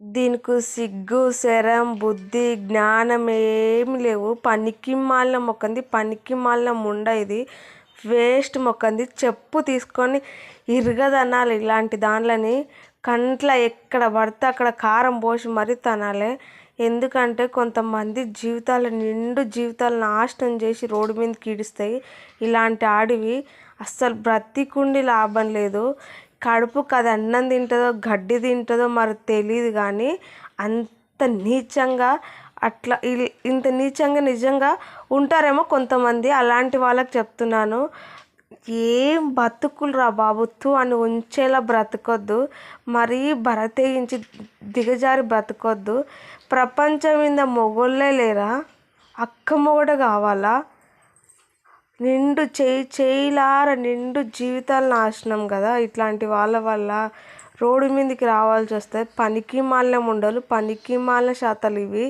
దీనికి సిగ్గు శరం బుద్ధి జ్ఞానం ఏమి లేవు. పనికి మాలిన మొక్కంది పనికి మాలిన ముండ ఇది. వేస్ట్ మొక్కంది. చెప్పు తీసుకొని ఇరగదనాలి ఇలాంటి దానిలని. కంట్లో ఎక్కడ పడితే అక్కడ కారం పోసి మరీ తనాలి. ఎందుకంటే కొంతమంది జీవితాలు నిండు జీవితాలు నాశనం చేసి రోడ్డు మీదకి ఈడుస్తాయి ఇలాంటి ఆడివి. అస్సలు బ్రతికుండి లాభం లేదు. కడుపుకి అది అన్నం తింటుందో గడ్డి తింటుందో మరి తెలియదు కానీ అంత నీచంగా అట్లా ఇంత నీచంగా నిజంగా ఉంటారేమో కొంతమంది. అలాంటి వాళ్ళకి చెప్తున్నాను. ఏం బతుకులు రా బాబు. అని ఉంచేలా బ్రతకొద్దు. మరీ భరతేయించి దిగజారి బ్రతకొద్దు. ప్రపంచం మీద మొగోళ్ళే లేరా? అక్క మొగుడు కావాలా? నిండు చేయి చేయిలార నిండు జీవితాలు నాశనం కదా. ఇట్లాంటి వాళ్ళ వల్ల రోడ్డు మీదకి రావాల్సి వస్తే పనికి మాలిన ఉండలు పనికి మాలిన శాతాలు ఇవి.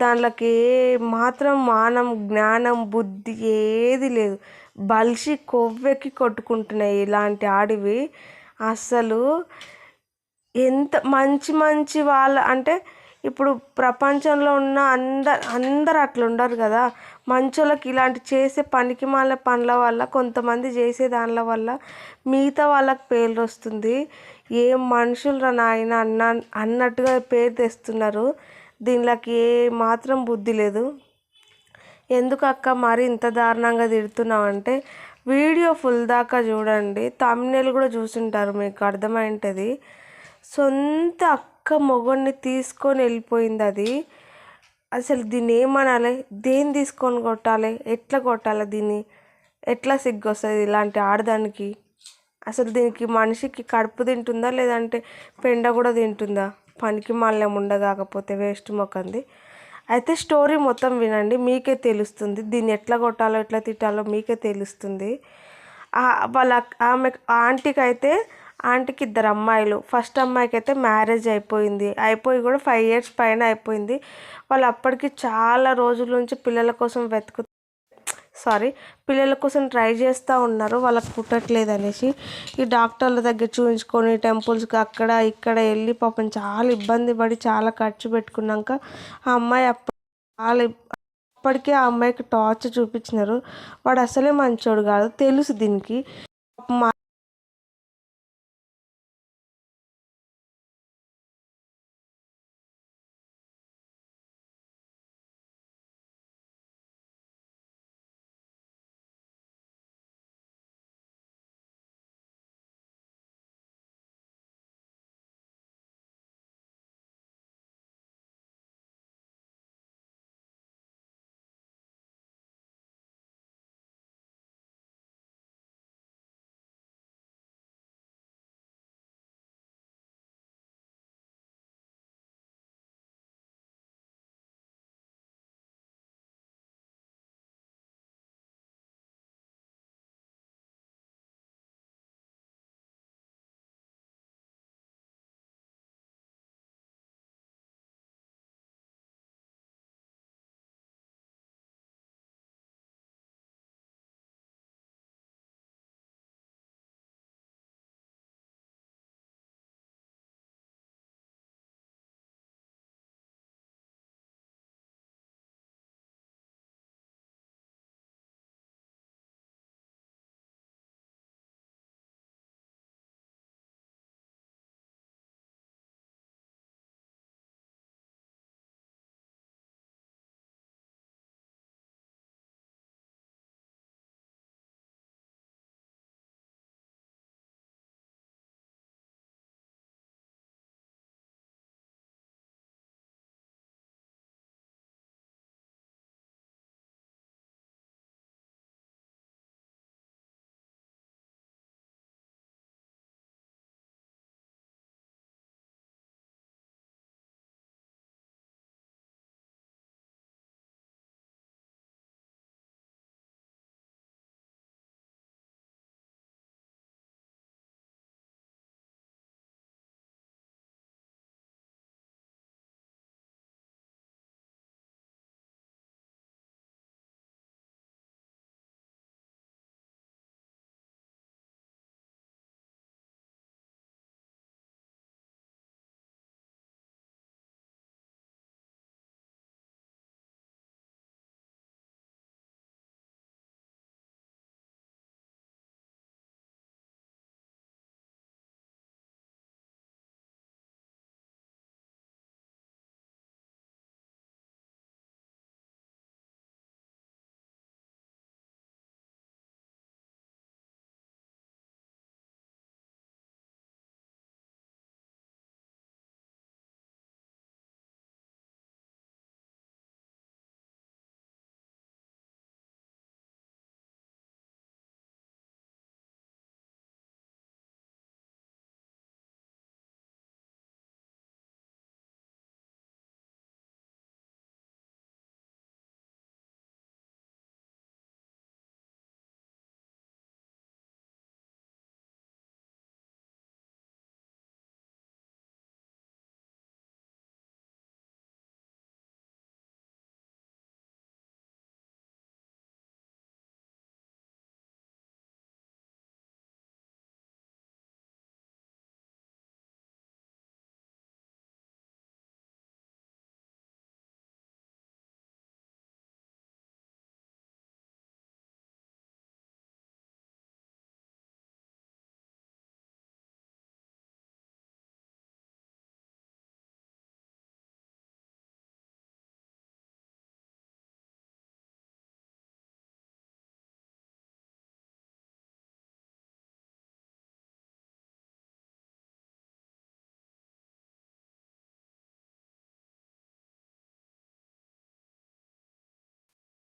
దాంట్లోకి ఏ మాత్రం మానం జ్ఞానం బుద్ధి ఏది లేదు. బలిసి కొవ్వెక్కి కొట్టుకుంటున్నాయి ఇలాంటి ఆడివి. అస్సలు ఎంత మంచి మంచి వాళ్ళ అంటే ఇప్పుడు ప్రపంచంలో ఉన్న అందరు అందరు అట్లా ఉండరు కదా. మంచోళ్ళకి ఇలాంటి చేసే పనికి మాల పనుల వల్ల కొంతమంది చేసే దానిల వల్ల మిగతా వాళ్ళకి పేరు వస్తుంది. ఏం మనుషులు నాయన అన్న అన్నట్టుగా పేరు తెస్తున్నారు. దీనిలోకి ఏ మాత్రం బుద్ధి లేదు. ఎందుకు అక్క మరి ఇంత దారుణంగా తిడుతున్నావు అంటే వీడియో ఫుల్ దాకా చూడండి. తమిళ కూడా చూసుంటారు మీకు అర్థమైంటుంది. సొంత అక్క మొగుడిని తీసుకొని వెళ్ళిపోయింది అది. అసలు దీన్ని ఏమనాలి? దేన్ని తీసుకొని కొట్టాలి? ఎట్లా కొట్టాలి దీన్ని? ఎట్లా సిగ్గు వస్తుంది ఇలాంటి ఆడదానికి? అసలు దీనికి మనిషికి కడుపు తింటుందా? లేదంటే పెండ కూడా తింటుందా? పనికి మాల్యం ఉండగాకపోతే వేస్ట్ మొక్కంది అయితే స్టోరీ మొత్తం వినండి. మీకే తెలుస్తుంది. దీన్ని ఎట్లా కొట్టాలో ఎట్లా తిట్టాలో మీకే తెలుస్తుంది. వాళ్ళ ఆమె ఆంటీకి అయితే ఆంటీకి ఇద్దరు అమ్మాయిలు. ఫస్ట్ అమ్మాయికి అయితే మ్యారేజ్ అయిపోయింది. అయిపోయి కూడా ఫైవ్ ఇయర్స్ పైన అయిపోయింది. వాళ్ళు అప్పటికి చాలా రోజుల నుంచి పిల్లల కోసం వెతుకు సారీ పిల్లల కోసం ట్రై చేస్తూ ఉన్నారు. వాళ్ళకి పుట్టట్లేదు అనేసి ఈ డాక్టర్ల దగ్గర చూపించుకొని టెంపుల్స్కి అక్కడ ఇక్కడ వెళ్ళి పాపం చాలా ఇబ్బంది పడి చాలా ఖర్చు పెట్టుకున్నాక ఆ అమ్మాయి అప్పుడు చాలా అప్పటికే ఆ అమ్మాయికి టార్చర్ చూపించినారు. వాడు అసలే మంచోడు కాదు. తెలుసు దీనికి.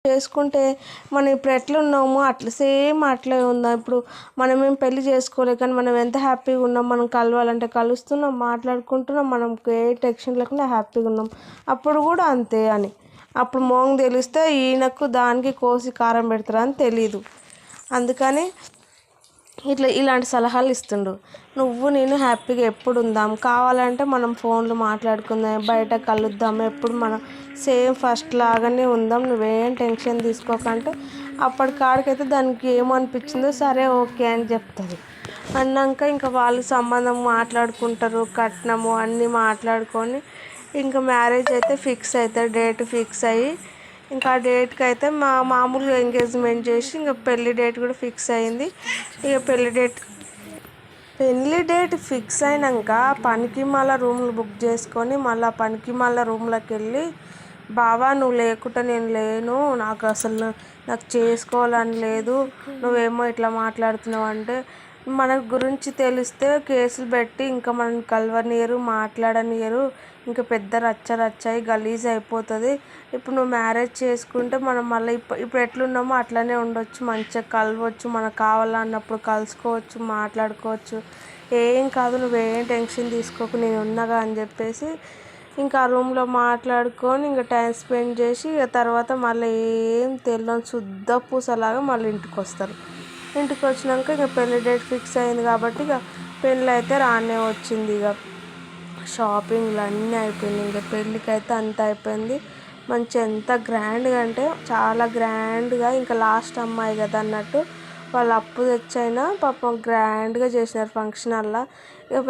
చేసుకుంటే మనం ఇప్పుడు ఎట్లా ఉన్నామో అట్లా సేమ్ అట్లే ఉందాం? ఇప్పుడు మనం ఏం పెళ్ళి చేసుకోలేదు కానీ మనం ఎంత హ్యాపీగా ఉన్నాం మనం కలవాలంటే కలుస్తున్నాం మాట్లాడుకుంటున్నాం మనం ఏ టెన్షన్ లేకుండా హ్యాపీగా ఉన్నాం. అప్పుడు కూడా అంతే అని. అప్పుడు మోంగ్ తెలిస్తే ఈయనకు దానికి కోసి కారం పెడతారని తెలీదు. అందుకని ఇట్లా ఇలాంటి సలహాలు ఇస్తుండు. నువ్వు నేను హ్యాపీగా ఎప్పుడు ఉందాం కావాలంటే మనం ఫోన్లు మాట్లాడుకుందాం బయట కలుద్దాం ఎప్పుడు మనం సేమ్ ఫస్ట్ లాగానే ఉందాం నువ్వేం టెన్షన్ తీసుకోకంటే అప్పటికాడికైతే దానికి ఏమనిపించిందో సరే ఓకే అని చెప్తుంది. అన్నాక ఇంకా వాళ్ళు సంబంధం మాట్లాడుకుంటారు కట్నము అన్నీ మాట్లాడుకొని ఇంకా మ్యారేజ్ అయితే ఫిక్స్ అవుతుంది డేట్ ఫిక్స్ అయ్యి ఇంకా ఆ డేట్కి అయితే మా మామూలుగా ఎంగేజ్మెంట్ చేసి ఇంకా పెళ్ళి డేట్ కూడా ఫిక్స్ అయింది. ఇక పెళ్ళి డేట్ పెళ్ళి డేట్ ఫిక్స్ అయినాక పనికి మళ్ళీ రూమ్లు బుక్ చేసుకొని మళ్ళీ పనికి మళ్ళీ రూమ్లోకి వెళ్ళి బావా నువ్వు లేకుండా నేను లేను. నాకు అసలు నాకు చేసుకోవాలని లేదు. నువ్వేమో ఇట్లా మాట్లాడుతున్నావు అంటే మన గురించి తెలిస్తే కేసులు పెట్టి ఇంకా మనం కలవనియరు మాట్లాడనియరు. ఇంకా పెద్ద రచ్చ రచ్చాయి గలీజ్ అయిపోతుంది. ఇప్పుడు నువ్వు మ్యారేజ్ చేసుకుంటే మనం మళ్ళీ ఇప్పుడు ఇప్పుడు ఎట్లున్నామో అట్లనే ఉండొచ్చు. మంచిగా కలవచ్చు మనకు కావాలన్నప్పుడు కలుసుకోవచ్చు మాట్లాడుకోవచ్చు. ఏం కాదు నువ్వేం టెన్షన్ తీసుకోకు నేను ఉన్నగా అని చెప్పేసి ఇంకా ఆ రూమ్లో మాట్లాడుకొని ఇంకా టైం స్పెండ్ చేసి ఇక తర్వాత మళ్ళీ ఏం తెలియని శుద్ధ పూసలాగా మళ్ళీ ఇంటికి వస్తారు ఇంటికి వచ్చినాక ఇక పెళ్ళి డేట్ ఫిక్స్ అయింది కాబట్టి ఇక పెళ్ళి అయితే రానే వచ్చింది ఇక. షాపింగ్లు అన్నీ అయిపోయినాయి. ఇంకా పెళ్ళికి అయితే అంత అయిపోయింది. మంచి ఎంత గ్రాండ్గా అంటే చాలా గ్రాండ్గా ఇంకా లాస్ట్ అమ్మాయి కదా అన్నట్టు వాళ్ళు అప్పు తెచ్చైనా పాపం గ్రాండ్గా చేసినారు ఫంక్షన్ హాల్లో. ఇక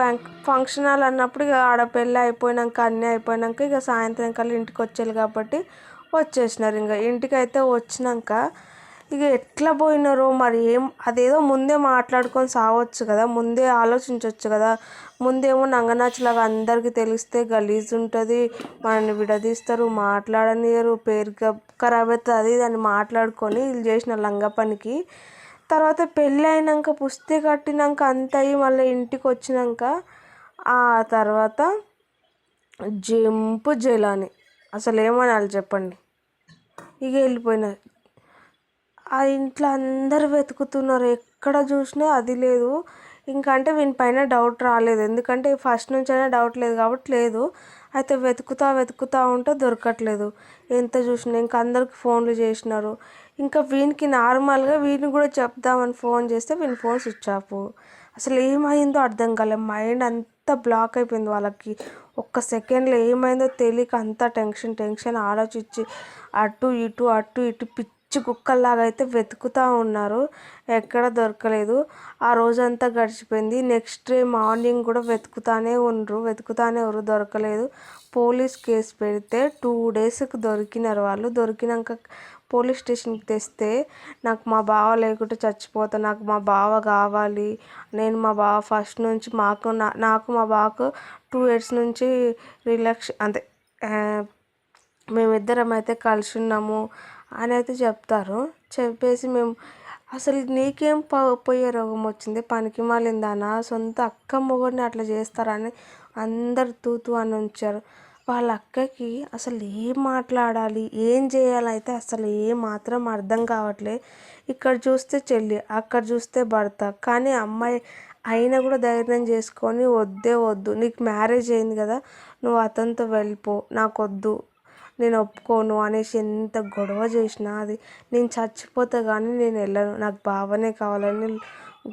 ఫంక్షన్ హాల్ అన్నప్పుడు ఇక ఆడ పెళ్ళి అయిపోయినాక అన్నీ అయిపోయినాక ఇక సాయంత్రం కల్లా ఇంటికి వచ్చేయాలి కాబట్టి వచ్చేసినారు. ఇంకా ఇంటికి అయితే వచ్చినాక ఇక ఎట్లా పోయినారో మరి ఏం అదేదో ముందే మాట్లాడుకొని సావచ్చు కదా ముందే ఆలోచించవచ్చు కదా. ముందేమో నంగనాచులాగా అందరికీ తెలిస్తే గలీజ్ ఉంటుంది మనల్ని విడదీస్తారు మాట్లాడనియరు పేరు ఖరాబ్ అవుతుంది అది దాన్ని మాట్లాడుకొని వీళ్ళు చేసిన లంగ పనికి. తర్వాత పెళ్ళి అయినాక పుస్తే కట్టినాక అంత అయ్యి మళ్ళీ ఇంటికి వచ్చినాక ఆ తర్వాత జంపు జలాని. అసలు ఏమనాలి చెప్పండి. ఇక వెళ్ళిపోయినా ఆ ఇంట్లో అందరు వెతుకుతున్నారు. ఎక్కడ చూసినా అది లేదు. ఇంకా అంటే వీని పైన డౌట్ రాలేదు. ఎందుకంటే ఫస్ట్ నుంచి అయినా డౌట్ లేదు కాబట్టి లేదు. అయితే వెతుకుతా వెతుకుతా ఉంటే దొరకట్లేదు. ఎంత చూసినా ఇంకా అందరికి ఫోన్లు చేసినారు. ఇంకా వీనికి నార్మల్గా వీని కూడా చెప్దామని ఫోన్ చేస్తే వీని ఫోన్ స్విచ్ ఆఫ్ అసలు ఏమైందో అర్థం కాలే. మైండ్ అంతా బ్లాక్ అయిపోయింది వాళ్ళకి. ఒక్క సెకండ్లో ఏమైందో తెలియక అంతా టెన్షన్ టెన్షన్ ఆలోచించి అటు ఇటు అటు ఇటు పిచ్చి పిచ్చి కుక్కల్లాగా అయితే వెతుకుతూ ఉన్నారు. ఎక్కడ దొరకలేదు. ఆ రోజంతా గడిచిపోయింది. నెక్స్ట్ డే మార్నింగ్ కూడా వెతుకుతానే ఉండరు. వెతుకుతానే ఎవరు దొరకలేదు. పోలీస్ కేసు పెడితే టూ డేస్కి దొరికినారు వాళ్ళు. దొరికినాక పోలీస్ స్టేషన్కి తెస్తే నాకు మా బావ లేకుంటే చచ్చిపోతా. నాకు మా బావ కావాలి. నేను మా బావ ఫస్ట్ నుంచి మాకు నాకు మా బావకు టూ ఇయర్స్ నుంచి రిలాక్స్ అంతే మేమిద్దరం అయితే కలిసి ఉన్నాము. అని అయితే చెప్తారు. చెప్పేసి మేము అసలు నీకేం పో పోయే రోగం వచ్చింది? పనికి మాలిందానా? సొంత అక్క మొగుడిని అట్లా చేస్తారని అందరు తూతు అని ఉంచారు. వాళ్ళ అక్కకి అసలు ఏం మాట్లాడాలి? ఏం చేయాలైతే అసలు ఏం మాత్రం అర్థం కావట్లే. ఇక్కడ చూస్తే చెల్లి అక్కడ చూస్తే భర్త. కానీ అమ్మాయి అయినా కూడా ధైర్యం చేసుకొని వద్దే వద్దు. నీకు మ్యారేజ్ అయింది కదా నువ్వు అతనితో వెళ్ళిపో. నాకు వద్దు నేను ఒప్పుకోను అనేసి ఎంత గొడవ చేసినా అది నేను చచ్చిపోతే కానీ నేను వెళ్ళను. నాకు బావనే కావాలని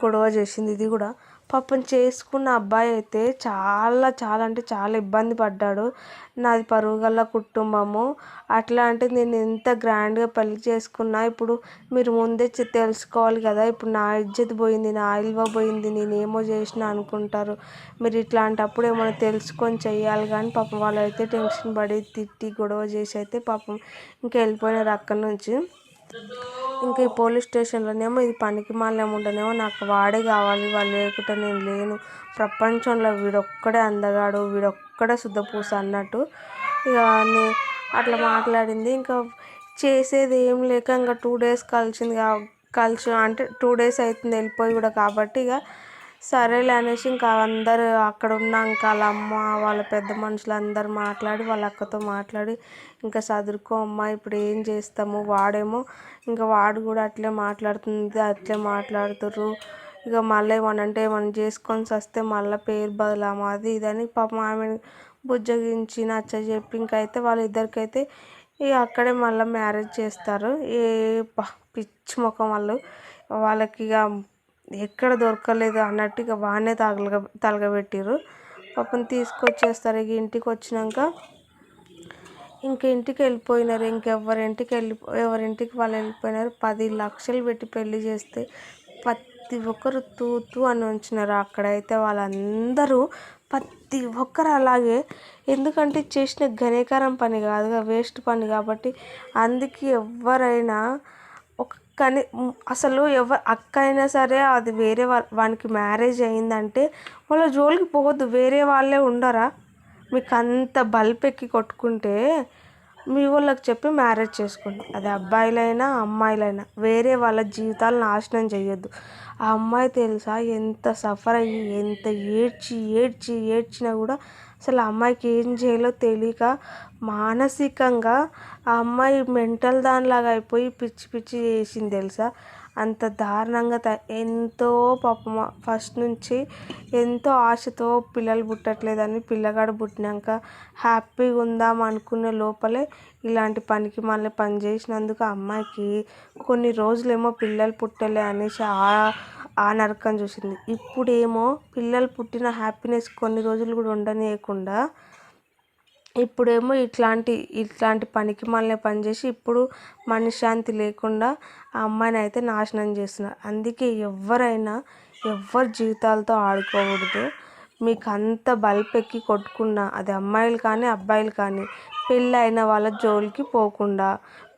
గొడవ చేసింది ఇది కూడా. పాపం చేసుకున్న అబ్బాయి అయితే చాలా చాలా అంటే చాలా ఇబ్బంది పడ్డాడు. నాది పరుగుగల కుటుంబము. అట్లా అంటే నేను ఎంత గ్రాండ్గా పెళ్ళి చేసుకున్నా ఇప్పుడు మీరు ముందే తెలుసుకోవాలి కదా. ఇప్పుడు నా ఇజ్జత్ పోయింది నా ఇల్వ పోయింది నేనేమో చేసిన అనుకుంటారు. మీరు ఇట్లాంటప్పుడు ఏమైనా తెలుసుకొని చెయ్యాలి కానీ పాపం వాళ్ళు అయితే టెన్షన్ పడి తిట్టి గొడవ చేసి అయితే పాపం ఇంకా వెళ్ళిపోయినారు అక్కడి నుంచి. ఇంకా ఈ పోలీస్ స్టేషన్లోనేమో ఇది పనికి మాలేము ఉండనేమో నాకు వాడే కావాలి వాళ్ళు లేకుంటే నేను లేను. ప్రపంచంలో వీడొక్కడే అందగాడు వీడొక్కడే శుద్ధపూస అన్నట్టు. ఇక అట్లా మాట్లాడింది. ఇంకా చేసేది ఏం లేక ఇంకా టూ డేస్ కలిసింది కలిసి అంటే టూ డేస్ అవుతుంది వెళ్ళిపోయి కూడా కాబట్టి ఇక సరేలే అనేసి ఇంకా అందరు అక్కడ ఉన్నాక వాళ్ళ అమ్మ వాళ్ళ పెద్ద మనుషులు అందరు మాట్లాడి వాళ్ళ అక్కతో మాట్లాడి ఇంకా చదువుకో అమ్మ ఇప్పుడు ఏం చేస్తాము వాడేమో ఇంకా వాడు కూడా అట్లే మాట్లాడుతుంది అట్లే మాట్లాడుతుర్రు. ఇక మళ్ళీ ఏమన్నా అంటే ఏమన్నా చేసుకొని వస్తే మళ్ళీ పేరు బదలామా అది ఇది అని పాపం ఆమెను బుజ్జగించి నచ్చ చెప్పి ఇంకైతే వాళ్ళిద్దరికైతే ఇక అక్కడే మళ్ళీ మ్యారేజ్ చేస్తారు. ఏ పిచ్చి ముఖం వాళ్ళు. వాళ్ళకి ఇక ఎక్కడ దొరకలేదు అన్నట్టు ఇక వాడినే తగలగ తగలబెట్టిర్రు పాపం తీసుకొచ్చేస్తారు ఇక ఇంటికి వచ్చినాక. ఇంక ఇంటికి వెళ్ళిపోయినారు. ఇంకెవరింటికి వెళ్ళి ఎవరింటికి వాళ్ళు వెళ్ళిపోయినారు. పది లక్షలు పెట్టి పెళ్ళి చేస్తే ప్రతి ఒక్కరు తూతు అని ఉంచినారు అక్కడైతే వాళ్ళందరూ. ప్రతి ఒక్కరు అలాగే. ఎందుకంటే చేసిన ఘనీకారం పని కాదుగా వేస్ట్ పని కాబట్టి అందుకే ఎవరైనా కానీ అసలు ఎవ అక్క అయినా సరే అది వేరే వా వానికి మ్యారేజ్ అయిందంటే వాళ్ళ జోలికి పోవద్దు వేరే వాళ్ళే ఉండరా? మీకు అంత బల్పెక్కి ఎక్కి కొట్టుకుంటే మీ వాళ్ళకి చెప్పి మ్యారేజ్ చేసుకోండి. అది అబ్బాయిలైనా అమ్మాయిలైనా వేరే వాళ్ళ జీవితాలు నాశనం చేయొద్దు ఆ అమ్మాయి తెలుసా ఎంత సఫర్ అయ్యి ఎంత ఏడ్చి ఏడ్చి ఏడ్చినా కూడా అసలు ఆ అమ్మాయికి ఏం చేయాలో తెలియక మానసికంగా ఆ అమ్మాయి మెంటల్ దానిలాగా అయిపోయి పిచ్చి పిచ్చి చేసింది తెలుసా? అంత దారుణంగా త ఎంతో పాపం. ఫస్ట్ నుంచి ఎంతో ఆశతో పిల్లలు పుట్టట్లేదని పిల్లగాడు పుట్టినాక హ్యాపీగా ఉందాం అనుకునే లోపలే ఇలాంటి పనికి మళ్ళీ పని చేసినందుకు ఆ అమ్మాయికి కొన్ని రోజులేమో పిల్లలు పుట్టలే అనేసి ఆ నరకం చూసింది. ఇప్పుడేమో పిల్లలు పుట్టిన హ్యాపీనెస్ కొన్ని రోజులు కూడా ఉండనీయకుండా ఇప్పుడేమో ఇట్లాంటి ఇట్లాంటి పనికి మళ్ళీ పని చేసి ఇప్పుడు మనశ్శాంతి లేకుండా ఆ అమ్మాయిని అయితే నాశనం చేస్తున్నారు. అందుకే ఎవరైనా ఎవరి జీవితాలతో ఆడుకోకూడదు. మీకు అంత బల్పెక్కి కొట్టుకున్నా అది అమ్మాయిలు కానీ అబ్బాయిలు కానీ పెళ్ళి అయిన వాళ్ళ జోలికి పోకుండా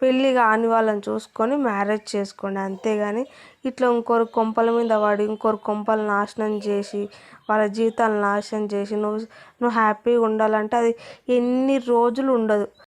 పెళ్ళి కాని వాళ్ళని చూసుకొని మ్యారేజ్ చేసుకోండి అంతేగాని ఇట్లా ఇంకొకరి కొంపల మీద పడి ఇంకొకరి కొంపలు నాశనం చేసి వాళ్ళ జీవితాలు నాశనం చేసి నువ్వు నువ్వు హ్యాపీగా ఉండాలంటే అది ఎన్ని రోజులు ఉండదు.